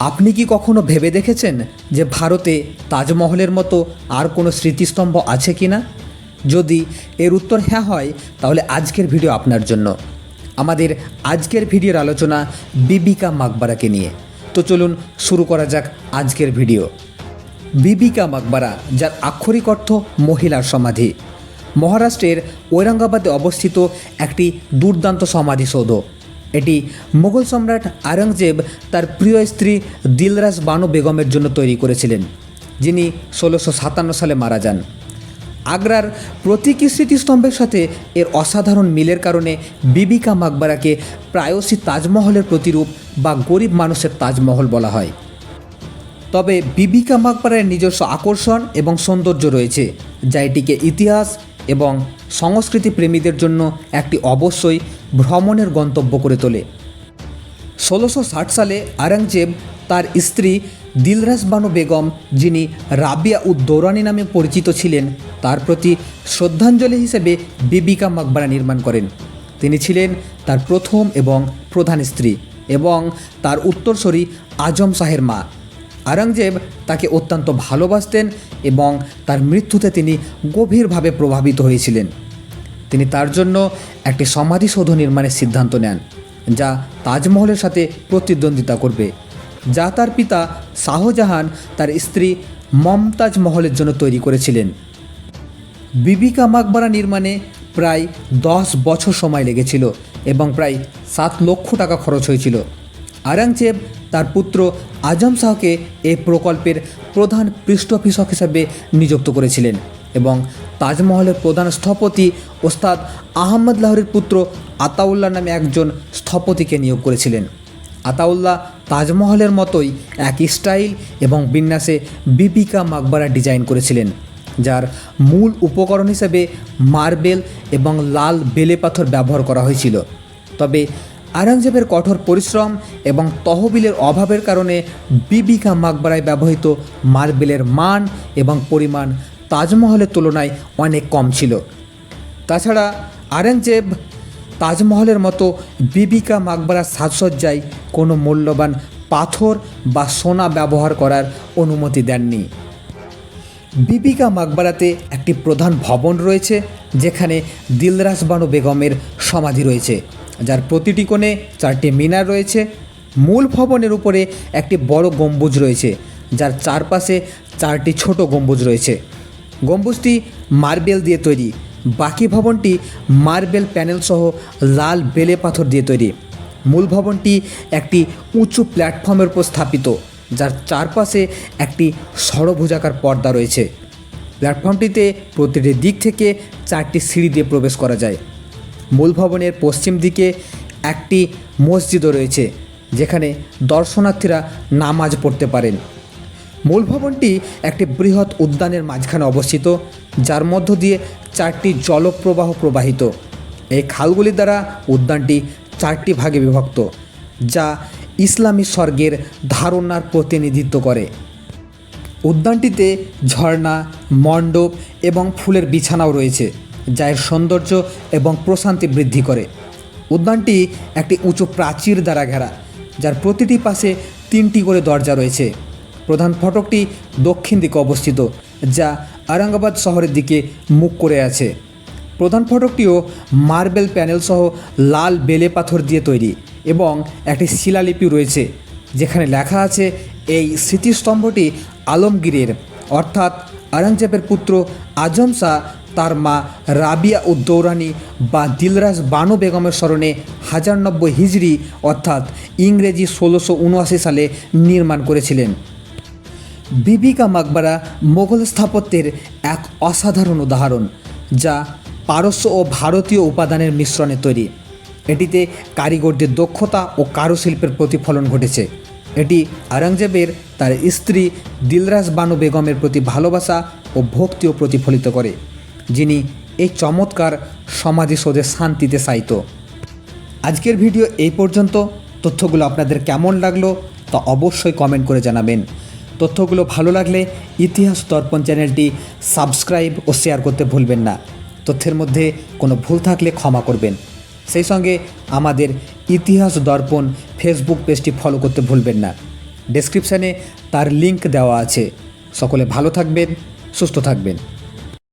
আপনি কি কখনো ভেবে দেখেছেন যে ভারতে তাজমহলের মতো আর কোনো স্মৃতিস্তম্ভ আছে কি না? যদি এর উত্তর হ্যাঁ হয়, তাহলে আজকের ভিডিও আপনার জন্য। আমাদের আজকের ভিডিওর আলোচনা বিবিকা মাকবারাকে নিয়ে। তো চলুন শুরু করা যাক আজকের ভিডিও। বিবিকা মাকবারা, যার আক্ষরিক অর্থ মহিলার সমাধি। মহারাষ্ট্রের ঔরঙ্গাবাদে অবস্থিত একটি দুর্দান্ত সমাধিসৌধ। এটি মুঘল সম্রাট আরঙ্গজেব তার প্রিয় স্ত্রী দিলরাজ বানু বেগমের জন্য তৈরি করেছিলেন, যিনি ষোলোশো সাতান্ন সালে মারা যান। আগ্রার প্রতীকী স্মৃতিস্তম্ভের সাথে এর অসাধারণ মিলের কারণে বিবিকা মাকবারাকে প্রায়শই তাজমহলের প্রতিরূপ বা গরিব মানুষের তাজমহল বলা হয়। তবে বিবিকা মাকবারের নিজস্ব আকর্ষণ এবং সৌন্দর্য রয়েছে, যা এটিকে ইতিহাস এবং সংস্কৃতি প্রেমীদের জন্য একটি অবশ্যই ভ্রমণের গন্তব্য করে তোলে। ষোলোশো ষাট সালে আরঙ্গজেব তার স্ত্রী দিলরাস বানু বেগম, যিনি রাবিয়া উদ্দৌরানি নামে পরিচিত ছিলেন, তার প্রতি শ্রদ্ধাঞ্জলি হিসেবে বিবিকা মাকবারা নির্মাণ করেন। তিনি ছিলেন তার প্রথম এবং প্রধান স্ত্রী এবং তার উত্তরসূরি আজম শাহের মা। আরঙ্গজেব তাকে অত্যন্ত ভালোবাসতেন এবং তার মৃত্যুতে তিনি গভীরভাবে প্রভাবিত হয়েছিলেন। তিনি তার জন্য একটি সমাধিসৌধ নির্মাণের সিদ্ধান্ত নেন, যা তাজমহলের সাথে প্রতিদ্বন্দ্বিতা করবে, যা তার পিতা শাহজাহান তার স্ত্রী মমতাজ মহলের জন্য তৈরি করেছিলেন। বিবিকা মাকবারা নির্মাণে প্রায় দশ বছর সময় লেগেছিল এবং প্রায় সাত লক্ষ টাকা খরচ হয়েছিল। আরাংচেব তার পুত্র আজম শাহকে এ প্রকল্পের প্রধান পৃষ্ঠপোষক হিসাবে নিযুক্ত করেছিলেন এবং তাজমহলের প্রধান স্থপতি ওস্তাদ আহমদ লাহরির পুত্র আতাউল্লাহ নামে একজন স্থপতিকে নিয়োগ করেছিলেন। আতাউল্লাহ তাজমহলের মতোই এক স্টাইল এবং বিন্যাসে বিবিকা মাকবারা ডিজাইন করেছিলেন, যার মূল উপকরণ হিসেবে মার্বেল এবং লাল বেলে পাথর ব্যবহার করা হয়েছিল। তবে আরঙ্গজেবের কঠোর পরিশ্রম এবং তহবিলের অভাবের কারণে বিবিকা মাকবারায় ব্যবহৃত মার্বেলের মান এবং পরিমাণ তাজমহলের তুলনায় অনেক কম ছিল। তাছাড়া আরঙ্গজেব তাজমহলের মতো বিবিকা মাকবারার সাজসজ্জায় কোনো মূল্যবান পাথর বা সোনা ব্যবহার করার অনুমতি দেননি। বিবিকা মাকবারাতে একটি প্রধান ভবন রয়েছে, যেখানে দিলরাস বানু বেগমের সমাধি রয়েছে, যার প্রতিটি কোণে চারটি মিনার রয়েছে। মূল ভবনের উপরে একটি বড় গম্বুজ রয়েছে, যার চারপাশে চারটি ছোট গম্বুজ রয়েছে। গম্বুজটি মার্বেল দিয়ে তৈরি। বাকি ভবনটি মার্বেল প্যানেল সহ লাল বেলে পাথর দিয়ে তৈরি। মূল ভবনটি একটি উঁচু প্ল্যাটফর্মের উপর স্থাপিত, যার চারপাশে একটি ষড়ভুজাকার পর্দা রয়েছে। প্ল্যাটফর্মটিতে প্রতিটি দিক থেকে চারটি সিঁড়ি দিয়ে প্রবেশ করা যায়। মূল ভবনের পশ্চিম দিকে একটি মসজিদও রয়েছে, যেখানে দর্শনার্থীরা নামাজ পড়তে পারেন। মূল ভবনটি একটি বৃহৎ উদ্যানের মাঝখানে অবস্থিত, যার মধ্য দিয়ে চারটি জলপ্রবাহ প্রবাহিত। এই খালগুলি দ্বারা উদ্যানটি চারটি ভাগে বিভক্ত, যা ইসলামী স্বর্গের ধারণার প্রতিনিধিত্ব করে। উদ্যানটিতে ঝর্ণা, মণ্ডপ এবং ফুলের বিছানাও রয়েছে, যা এর সৌন্দর্য এবং প্রশান্তি বৃদ্ধি করে। উদ্যানটি একটি উঁচু প্রাচীর দ্বারা ঘেরা, যার প্রতিটি পাশে তিনটি করে দরজা রয়েছে। প্রধান ফটকটি দক্ষিণ দিকে অবস্থিত, যা আরঙ্গাবাদ শহরের দিকে মুখ করে আছে। প্রধান ফটকটিও মার্বেল প্যানেল সহ লাল বেলে পাথর দিয়ে তৈরি এবং একটি শিলালিপি রয়েছে, যেখানে লেখা আছে, এই স্মৃতিস্তম্ভটি আলমগীরের, অর্থাৎ আরঙ্গজেবের পুত্র আজম শাহ, তার মা রাবিয়া উদ্দৌরানি বা দিলরাজ বানু বেগমের স্মরণে হাজার নব্বই হিজড়ি, অর্থাৎ ইংরেজি ষোলোশো উনআশি সালে নির্মাণ করেছিলেন। বিবিকা মাকবারা মোগল স্থাপত্যের এক অসাধারণ উদাহরণ, যা পারস্য ও ভারতীয় উপাদানের মিশ্রণে তৈরি। এটিতে কারিগরদের দক্ষতা ও কারুশিল্পের প্রতিফলন ঘটেছে। এটি আরঙ্গজেবের তার স্ত্রী দিলরাজ বানু বেগমের প্রতি ভালোবাসা ও ভক্তিও প্রতিফলিত করে, যিনি এই চমৎকার সমাধিসৌধে শান্তিতে সাইত আজকের ভিডিও এই পর্যন্ত। তথ্যগুলো আপনাদের কেমন লাগল তা অবশ্যই কমেন্ট করে জানাবেন। তথ্যগুলো ভালো লাগলে ইতিহাস দর্পণ চ্যানেলটি সাবস্ক্রাইব ও শেয়ার করতে ভুলবেন না। তথ্যের মধ্যে কোনো ভুল থাকলে ক্ষমা করবেন। সেই সঙ্গে আমাদের ইতিহাস দর্পণ ফেসবুক পেজটি ফলো করতে ভুলবেন না। ডেসক্রিপশানে তার লিংক দেওয়া আছে। সকলে ভালো থাকবেন, সুস্থ থাকবেন।